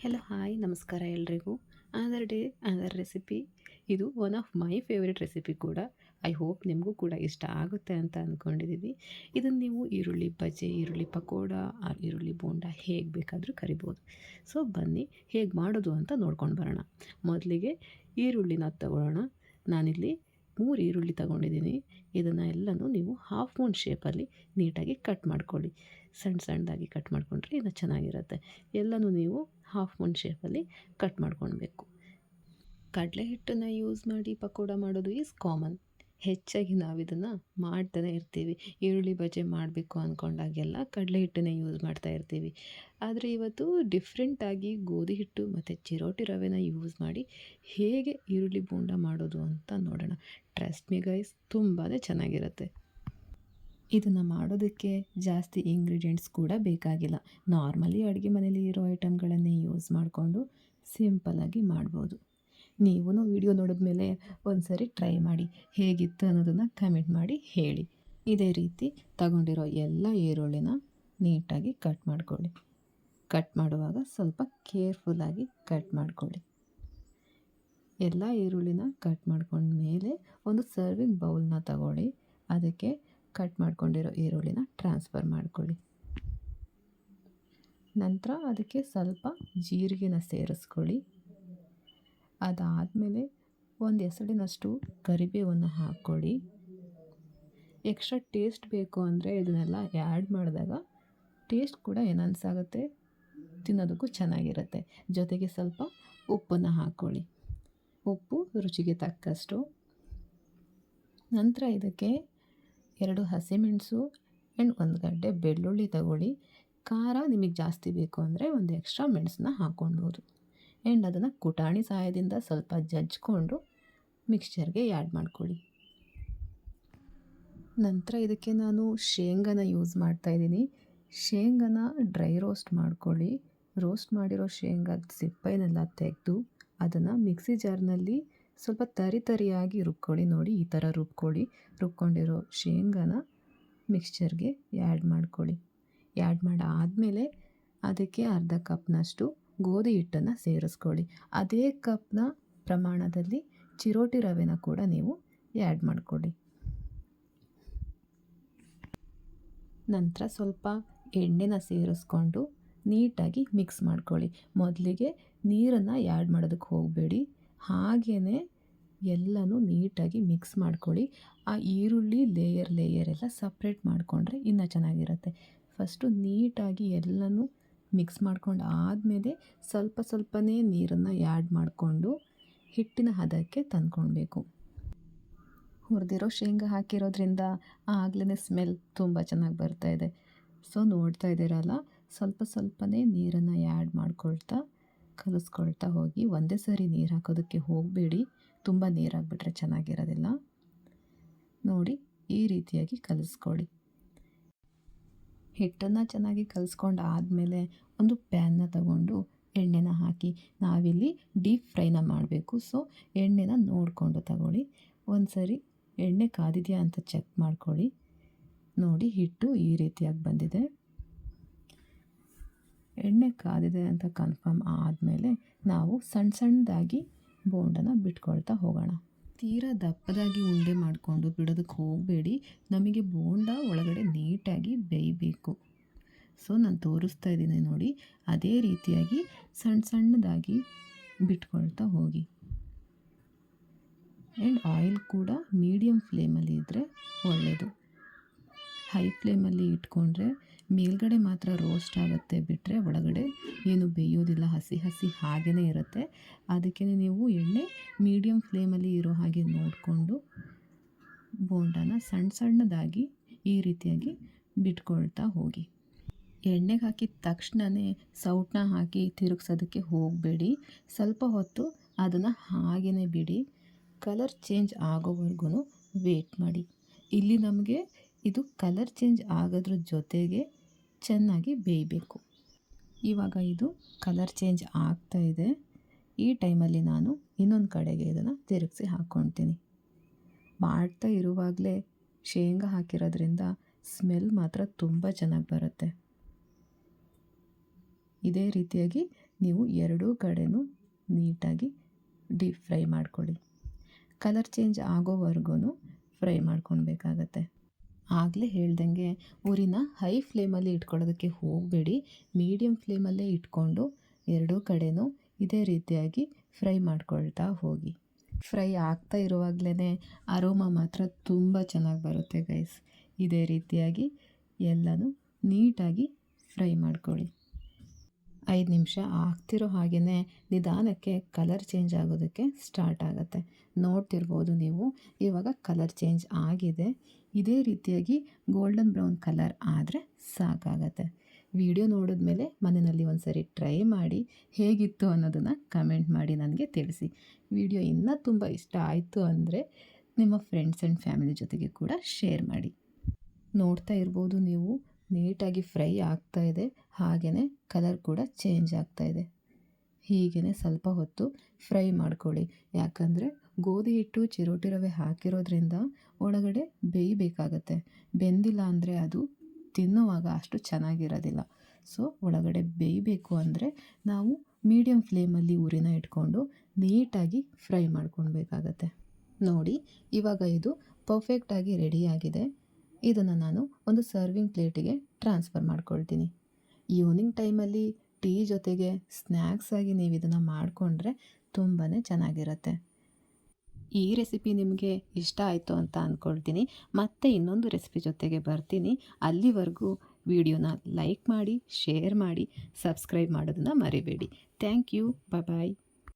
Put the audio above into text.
Hello hi ನಮಸ್ಕಾರ ಎಲ್ರಿಗೂ. Other day other recipe ಇದು one of my favourite recipe ಕೂಡ. ಐ ಹೋಪ್ ನಿಮಗೂ ಕೂಡ ಇಷ್ಟ ಆಗುತ್ತೆ ಅಂತ ಅಂದ್ಕೊಂಡಿದ್ದೀವಿ ಇದನ್ನು ನೀವು ಈರುಳ್ಳಿ ಬಜೆ ಈರುಳ್ಳಿ ಪಕೋಡ ಈರುಳ್ಳಿ ಬೋಂಡ ಹೇಗೆ ಬೇಕಾದರೂ ಕರಿಬೋದು. ಸೊ ಬನ್ನಿ, ಹೇಗೆ ಮಾಡೋದು ಅಂತ ನೋಡ್ಕೊಂಡು ಬರೋಣ. ಮೊದಲಿಗೆ ಈರುಳ್ಳಿನ ತಗೊಳ್ಳೋಣ. ನಾನಿಲ್ಲಿ ಮೂರು ಈರುಳ್ಳಿ ತಗೊಂಡಿದ್ದೀನಿ ಇದನ್ನು ಎಲ್ಲನೂ ನೀವು ಹಾಫ್ ಮೂನ್ ಶೇಪಲ್ಲಿ ನೀಟಾಗಿ ಕಟ್ ಮಾಡ್ಕೊಳ್ಳಿ. ಸಣ್ಣ ಸಣ್ಣದಾಗಿ ಕಟ್ ಮಾಡಿಕೊಂಡ್ರೆ ಇದು ಚೆನ್ನಾಗಿರುತ್ತೆ. ಎಲ್ಲನೂ ನೀವು ಹಾಫ್ ಮೂನ್ ಶೇಪಲ್ಲಿ ಕಟ್ ಮಾಡ್ಕೊಳ್ಬೇಕು ಕಡಲೆ ಹಿಟ್ಟನ್ನು ಯೂಸ್ ಮಾಡಿ ಪಕೋಡ ಮಾಡೋದು ಈಸ್ ಕಾಮನ್ ಹೆಚ್ಚಾಗಿ ನಾವು ಇದನ್ನು ಮಾಡ್ತಾನೆ ಇರ್ತೀವಿ. ಈರುಳ್ಳಿ ಬಜೆ ಮಾಡಬೇಕು ಅಂದ್ಕೊಂಡಾಗೆಲ್ಲ ಕಡಲೆ ಹಿಟ್ಟನ್ನೇ ಯೂಸ್ ಮಾಡ್ತಾ ಇರ್ತೀವಿ. ಆದರೆ ಇವತ್ತು ಡಿಫ್ರೆಂಟಾಗಿ ಗೋಧಿ ಹಿಟ್ಟು ಮತ್ತು ಚಿರೋಟಿ ರವೆನ ಯೂಸ್ ಮಾಡಿ ಹೇಗೆ ಈರುಳ್ಳಿ ಬೋಂಡ ಮಾಡೋದು ಅಂತ ನೋಡೋಣ. ಟ್ರಸ್ಟ್ ಮಿ ಗೈಸ್ ತುಂಬಾ ಚೆನ್ನಾಗಿರುತ್ತೆ. ಇದನ್ನು ಮಾಡೋದಕ್ಕೆ ಜಾಸ್ತಿ ಇಂಗ್ರೀಡಿಯೆಂಟ್ಸ್ ಕೂಡ ಬೇಕಾಗಿಲ್ಲ. ನಾರ್ಮಲಿ ಅಡುಗೆ ಮನೇಲಿ ಇರೋ ಐಟಮ್ಗಳನ್ನೇ ಯೂಸ್ ಮಾಡಿಕೊಂಡು ಸಿಂಪಲ್ಲಾಗಿ ಮಾಡ್ಬೋದು. ನೀವು ವಿಡಿಯೋ ನೋಡಿದ್ಮೇಲೆ ಒಂದು ಸರಿ ಟ್ರೈ ಮಾಡಿ, ಹೇಗಿತ್ತು ಅನ್ನೋದನ್ನು ಕಮೆಂಟ್ ಮಾಡಿ ಹೇಳಿ. ಇದೇ ರೀತಿ ತಗೊಂಡಿರೋ ಎಲ್ಲ ಈರುಳ್ಳಿನ ನೀಟಾಗಿ ಕಟ್ ಮಾಡ್ಕೊಳ್ಳಿ. ಕಟ್ ಮಾಡುವಾಗ ಸ್ವಲ್ಪ ಕೇರ್ಫುಲ್ಲಾಗಿ ಕಟ್ ಮಾಡ್ಕೊಳ್ಳಿ. ಎಲ್ಲ ಈರುಳ್ಳಿನ ಕಟ್ ಮಾಡ್ಕೊಂಡ್ಮೇಲೆ ಒಂದು ಸರ್ವಿಂಗ್ ಬೌಲ್ನ ತಗೊಳ್ಳಿ. ಅದಕ್ಕೆ ಕಟ್ ಮಾಡ್ಕೊಂಡಿರೋ ಈರುಳ್ಳಿನ ಟ್ರಾನ್ಸ್ಫರ್ ಮಾಡ್ಕೊಳ್ಳಿ. ನಂತರ ಅದಕ್ಕೆ ಸ್ವಲ್ಪ ಜೀರಿಗೆನ ಸೇರಿಸ್ಕೊಳ್ಳಿ. ಅದಾದಮೇಲೆ ಒಂದು ಎಸಳಿನಷ್ಟು ಕರಿಬೇವನ್ನು ಹಾಕ್ಕೊಳ್ಳಿ ಎಕ್ಸ್ಟ್ರಾ ಟೇಸ್ಟ್ ಬೇಕು ಅಂದರೆ ಇದನ್ನೆಲ್ಲ ಆ್ಯಡ್ ಮಾಡಿದಾಗ ಟೇಸ್ಟ್ ಕೂಡ ಎನನ್ಸ್ ಆಗುತ್ತೆ ತಿನ್ನೋದಕ್ಕೂ ಚೆನ್ನಾಗಿರುತ್ತೆ. ಜೊತೆಗೆ ಸ್ವಲ್ಪ ಉಪ್ಪನ್ನು ಹಾಕ್ಕೊಳ್ಳಿ ಉಪ್ಪು ರುಚಿಗೆ ತಕ್ಕಷ್ಟು. ನಂತರ ಇದಕ್ಕೆ ಎರಡು ಹಸಿಮೆಣಸು ಆ್ಯಂಡ್ ಒಂದು ಗಡ್ಡೆ ಬೆಳ್ಳುಳ್ಳಿ ತಗೊಳ್ಳಿ. ಖಾರ ನಿಮಗೆ ಜಾಸ್ತಿ ಬೇಕು ಅಂದರೆ ಒಂದು ಎಕ್ಸ್ಟ್ರಾ ಮೆಣಸನ್ನ ಹಾಕ್ಕೊಳ್ಬೋದು. ಆ್ಯಂಡ್ ಅದನ್ನು ಕುಟಾಣಿ ಸಹಾಯದಿಂದ ಸ್ವಲ್ಪ ಜಜ್ಕೊಂಡು ಮಿಕ್ಸ್ಚರ್ಗೆ ಆ್ಯಡ್ ಮಾಡ್ಕೊಳ್ಳಿ. ನಂತರ ಇದಕ್ಕೆ ನಾನು ಶೇಂಗಾನ ಯೂಸ್ ಮಾಡ್ತಾಯಿದ್ದೀನಿ ಶೇಂಗಾನ ಡ್ರೈ ರೋಸ್ಟ್ ಮಾಡ್ಕೊಳ್ಳಿ. ರೋಸ್ಟ್ ಮಾಡಿರೋ ಶೇಂಗಾದ ಸಿಪ್ಪೆನೆಲ್ಲ ತೆಗೆದು ಅದನ್ನು ಮಿಕ್ಸಿ ಜಾರ್ನಲ್ಲಿ ಸ್ವಲ್ಪ ತರಿ ತರಿಯಾಗಿ ರುಬ್ಕೊಳ್ಳಿ ನೋಡಿ, ಈ ಥರ ರುಬ್ಕೊಳ್ಳಿ. ರುಬ್ಕೊಂಡಿರೋ ಶೇಂಗಾನ ಮಿಕ್ಸ್ಚರ್ಗೆ ಆ್ಯಡ್ ಮಾಡ್ಕೊಳ್ಳಿ. ಆ್ಯಡ್ ಮಾಡಾದಮೇಲೆ ಅದಕ್ಕೆ ಅರ್ಧ ಕಪ್ನಷ್ಟು ಗೋಧಿ ಹಿಟ್ಟನ್ನು ಸೇರಿಸ್ಕೊಳ್ಳಿ. ಅದೇ ಕಪ್ನ ಪ್ರಮಾಣದಲ್ಲಿ ಚಿರೋಟಿ ರವೆನ ಕೂಡ ನೀವು ಆ್ಯಡ್ ಮಾಡಿಕೊಳ್ಳಿ. ನಂತರ ಸ್ವಲ್ಪ ಎಣ್ಣೆನ ಸೇರಿಸ್ಕೊಂಡು ನೀಟಾಗಿ ಮಿಕ್ಸ್ ಮಾಡ್ಕೊಳ್ಳಿ. ಮೊದಲಿಗೆ ನೀರನ್ನು ಆ್ಯಡ್ ಮಾಡೋದಕ್ಕೆ ಹೋಗಬೇಡಿ. ಹಾಗೇ ಎಲ್ಲನೂ ನೀಟಾಗಿ ಮಿಕ್ಸ್ ಮಾಡ್ಕೊಳ್ಳಿ. ಆ ಈರುಳ್ಳಿ ಲೇಯರ್ ಲೇಯರ್ ಎಲ್ಲ ಸಪ್ರೇಟ್ ಮಾಡಿಕೊಂಡ್ರೆ ಇನ್ನೂ ಚೆನ್ನಾಗಿರುತ್ತೆ. ಫಸ್ಟು ನೀಟಾಗಿ ಎಲ್ಲನೂ ಮಿಕ್ಸ್ ಮಾಡ್ಕೊಂಡು ಆದಮೇಲೆ ಸ್ವಲ್ಪ ಸ್ವಲ್ಪನೇ ನೀರನ್ನು ಆ್ಯಡ್ ಮಾಡಿಕೊಂಡು ಹಿಟ್ಟಿನ ಹದಕ್ಕೆ ತಂದ್ಕೊಳ್ಬೇಕು. ಹುರಿದಿರೋ ಶೇಂಗಾ ಹಾಕಿರೋದ್ರಿಂದ ಆಗ್ಲೇ ಸ್ಮೆಲ್ ತುಂಬ ಚೆನ್ನಾಗಿ ಬರ್ತಾ ಇದೆ. ಸೊ ನೋಡ್ತಾ ಇದ್ದೀರಲ್ಲ, ಸ್ವಲ್ಪ ಸ್ವಲ್ಪನೇ ನೀರನ್ನು ಆ್ಯಡ್ ಮಾಡ್ಕೊಳ್ತಾ, ಕಲಿಸ್ಕೊಳ್ತಾ ಹೋಗಿ ಒಂದೇ ಸರಿ ನೀರು ಹಾಕೋದಕ್ಕೆ ಹೋಗಬೇಡಿ. ತುಂಬ ನೀರಾಗಿಬಿಟ್ರೆ ಚೆನ್ನಾಗಿರೋದಿಲ್ಲ. ನೋಡಿ, ಈ ರೀತಿಯಾಗಿ ಕಲಿಸ್ಕೊಳ್ಳಿ ಹಿಟ್ಟನ್ನು ಚೆನ್ನಾಗಿ ಕಲಿಸ್ಕೊಂಡು ಆದಮೇಲೆ ಒಂದು ಪ್ಯಾನ್ನ ತಗೊಂಡು ಎಣ್ಣೆನ ಹಾಕಿ, ನಾವಿಲ್ಲಿ ಡೀಪ್ ಫ್ರೈನ ಮಾಡಬೇಕು. ಸೊ, ಎಣ್ಣೆನ ನೋಡಿಕೊಂಡು ತಗೊಳ್ಳಿ. ಒಂದು ಸರಿ ಎಣ್ಣೆ ಕಾದಿದೆಯಾ ಅಂತ ಚೆಕ್ ಮಾಡ್ಕೊಳ್ಳಿ. ನೋಡಿ, ಹಿಟ್ಟು ಈ ರೀತಿಯಾಗಿ ಬಂದಿದೆ. ಎಣ್ಣೆ ಕಾದಿದೆ ಅಂತ ಕನ್ಫರ್ಮ್ ಆದಮೇಲೆ ನಾವು ಸಣ್ಣ ಸಣ್ಣದಾಗಿ ಬೋಂಡನ ಬಿಟ್ಕೊಳ್ತಾ ಹೋಗೋಣ. ತೀರಾ ದಪ್ಪದಾಗಿ ಉಂಡೆ ಮಾಡಿಕೊಂಡು ಬಿಡೋದಕ್ಕೆ ಹೋಗಬೇಡಿ. ನಮಗೆ ಬೋಂಡ ಒಳಗಡೆ ನೀಟಾಗಿ ಬೇಯಬೇಕು. ಸೊ, ನಾನು ತೋರಿಸ್ತಾ ಇದ್ದೀನಿ ನೋಡಿ. ಅದೇ ರೀತಿಯಾಗಿ ಸಣ್ಣ ಸಣ್ಣದಾಗಿ ಬಿಟ್ಕೊಳ್ತಾ ಹೋಗಿ. ಆ್ಯಂಡ್ ಆಯಿಲ್ ಕೂಡ ಮೀಡಿಯಮ್ ಫ್ಲೇಮಲ್ಲಿ ಇದ್ದರೆ ಒಳ್ಳೆಯದು ಹೈ ಫ್ಲೇಮಲ್ಲಿ ಇಟ್ಕೊಂಡ್ರೆ ಮೇಲ್ಗಡೆ ಮಾತ್ರ ರೋಸ್ಟ್ ಆಗುತ್ತೆ ಬಿಟ್ಟರೆ ಒಳಗಡೆ ಏನು ಬೇಯೋದಿಲ್ಲ, ಹಸಿ ಹಸಿ ಹಾಗೇ ಇರುತ್ತೆ. ಅದಕ್ಕೆ ನೀವು ಎಣ್ಣೆ ಮೀಡಿಯಮ್ ಫ್ಲೇಮಲ್ಲಿ ಇರೋ ಹಾಗೆ ನೋಡಿಕೊಂಡು ಬೋಂಡನ ಸಣ್ಣ ಸಣ್ಣದಾಗಿ ಈ ರೀತಿಯಾಗಿ ಬಿಟ್ಕೊಳ್ತಾ ಹೋಗಿ. ಎಣ್ಣೆಗೆ ಹಾಕಿದ ತಕ್ಷಣವೇ ಸೌಟನ್ನ ಹಾಕಿ ತಿರುಗಿಸೋದಕ್ಕೆ ಹೋಗಬೇಡಿ. ಸ್ವಲ್ಪ ಹೊತ್ತು ಅದನ್ನು ಹಾಗೇ ಬಿಡಿ. ಕಲರ್ ಚೇಂಜ್ ಆಗೋವರೆಗೂ ವೇಟ್ ಮಾಡಿ. ಇಲ್ಲಿ ನಮಗೆ ಇದು ಕಲರ್ ಚೇಂಜ್ ಆಗೋದ್ರ ಜೊತೆಗೆ ಚೆನ್ನಾಗಿ ಬೇಯಬೇಕು. ಇವಾಗ ಇದು ಕಲರ್ ಚೇಂಜ್ ಆಗ್ತಾ ಇದೆ. ಈ ಟೈಮಲ್ಲಿ ನಾನು ಇನ್ನೊಂದು ಕಡೆಗೆ ಇದನ್ನು ತಿರುಗಿಸಿ ಹಾಕ್ಕೊತೀನಿ ಮಾಡ್ತಾ ಇರುವಾಗಲೇ ಶೇಂಗಾ ಹಾಕಿರೋದ್ರಿಂದ ಸ್ಮೆಲ್ ಮಾತ್ರ ತುಂಬ ಚೆನ್ನಾಗಿ ಬರುತ್ತೆ. ಇದೇ ರೀತಿಯಾಗಿ ನೀವು ಎರಡೂ ಕಡೆನೂ ನೀಟಾಗಿ ಡೀಪ್ ಫ್ರೈ ಮಾಡ್ಕೊಳ್ಳಿ. ಕಲರ್ ಚೇಂಜ್ ಆಗೋವರೆಗೂ ಫ್ರೈ ಮಾಡ್ಕೊಳ್ಬೇಕಾಗತ್ತೆ. ಆಗಲೇ ಹೇಳ್ದಂಗೆ ಊರಿನ ಹೈ ಫ್ಲೇಮಲ್ಲಿ ಇಟ್ಕೊಳ್ಳೋದಕ್ಕೆ ಹೋಗಬೇಡಿ. ಮೀಡಿಯಮ್ ಫ್ಲೇಮಲ್ಲೇ ಇಟ್ಕೊಂಡು ಎರಡೂ ಕಡೆನೂ ಇದೇ ರೀತಿಯಾಗಿ ಫ್ರೈ ಮಾಡ್ಕೊಳ್ತಾ ಹೋಗಿ. ಫ್ರೈ ಆಗ್ತಾ ಇರುವಾಗಲೇ ಅರೋಮ ಮಾತ್ರ ತುಂಬ ಚೆನ್ನಾಗಿ ಬರುತ್ತೆ ಗೈಸ್. ಇದೇ ರೀತಿಯಾಗಿ ಎಲ್ಲನೂ ನೀಟಾಗಿ ಫ್ರೈ ಮಾಡ್ಕೊಳ್ಳಿ. ಐದು ನಿಮಿಷ ಆಗ್ತಿರೋ ಹಾಗೇ ನಿಧಾನಕ್ಕೆ ಕಲರ್ ಚೇಂಜ್ ಆಗೋದಕ್ಕೆ ಸ್ಟಾರ್ಟ್ ಆಗುತ್ತೆ. ನೋಡ್ತಿರ್ಬೋದು ನೀವು, ಇವಾಗ ಕಲರ್ ಚೇಂಜ್ ಆಗಿದೆ. ಇದೇ ರೀತಿಯಾಗಿ ಗೋಲ್ಡನ್ ಬ್ರೌನ್ ಕಲರ್ ಆದರೆ ಸಾಕಾಗತ್ತೆ. ವಿಡಿಯೋ ನೋಡಿದ್ಮೇಲೆ ಮನೆಯಲ್ಲಿ ಒಂದು ಸರಿ ಟ್ರೈ ಮಾಡಿ ಹೇಗಿತ್ತು ಅನ್ನೋದನ್ನು ಕಮೆಂಟ್ ಮಾಡಿ ನನಗೆ ತಿಳಿಸಿ. ವಿಡಿಯೋ ಇನ್ನೂ ತುಂಬ ಇಷ್ಟ ಆಯಿತು ಅಂದರೆ ನಿಮ್ಮ ಫ್ರೆಂಡ್ಸ್ ಆ್ಯಂಡ್ ಫ್ಯಾಮಿಲಿ ಜೊತೆಗೆ ಕೂಡ ಶೇರ್ ಮಾಡಿ. ನೋಡ್ತಾ ಇರ್ಬೋದು ನೀವು ನೀಟಾಗಿ ಫ್ರೈ ಆಗ್ತಾ ಇದೆ ಹಾಗೆಯೇ ಕಲರ್ ಕೂಡ ಚೇಂಜ್ ಆಗ್ತಾ ಇದೆ. ಹೀಗೇ ಸ್ವಲ್ಪ ಹೊತ್ತು ಫ್ರೈ ಮಾಡ್ಕೊಳ್ಳಿ. ಯಾಕಂದರೆ ಗೋಧಿ ಹಿಟ್ಟು ಚಿರೋಟಿ ರವೆ ಹಾಕಿರೋದ್ರಿಂದ ಒಳಗಡೆ ಬೇಯಬೇಕಾಗತ್ತೆ ಬೆಂದಿಲ್ಲ ಅಂದರೆ ಅದು ತಿನ್ನುವಾಗ ಅಷ್ಟು ಚೆನ್ನಾಗಿರೋದಿಲ್ಲ. ಸೊ, ಒಳಗಡೆ ಬೇಯಬೇಕು ಅಂದರೆ ನಾವು ಮೀಡಿಯಮ್ ಫ್ಲೇಮಲ್ಲಿ ಉರಿನ ಇಟ್ಕೊಂಡು ನೀಟಾಗಿ ಫ್ರೈ ಮಾಡ್ಕೊಳ್ಬೇಕಾಗತ್ತೆ. ನೋಡಿ, ಇವಾಗ ಇದು ಪರ್ಫೆಕ್ಟಾಗಿ ರೆಡಿಯಾಗಿದೆ ಇದನ್ನು ನಾನು ಒಂದು ಸರ್ವಿಂಗ್ ಪ್ಲೇಟಿಗೆ ಟ್ರಾನ್ಸ್ಫರ್ ಮಾಡ್ಕೊಳ್ತೀನಿ. ಈವ್ನಿಂಗ್ ಟೈಮಲ್ಲಿ ಟೀ ಜೊತೆಗೆ ಸ್ನ್ಯಾಕ್ಸಾಗಿ ನೀವು ಇದನ್ನು ಮಾಡಿಕೊಂಡ್ರೆ ತುಂಬಾ ಚೆನ್ನಾಗಿರುತ್ತೆ. ಈ ರೆಸಿಪಿ ನಿಮಗೆ ಇಷ್ಟ ಆಯಿತು ಅಂತ ಅಂದ್ಕೊಳ್ತೀನಿ ಮತ್ತೆ ಇನ್ನೊಂದು ರೆಸಿಪಿ ಜೊತೆಗೆ ಬರ್ತೀನಿ. ಅಲ್ಲಿವರೆಗೂ ವಿಡಿಯೋನ ಲೈಕ್ ಮಾಡಿ ಶೇರ್ ಮಾಡಿ ಸಬ್ಸ್ಕ್ರೈಬ್ ಮಾಡೋದನ್ನು ಮರಿಬೇಡಿ. Thank you bye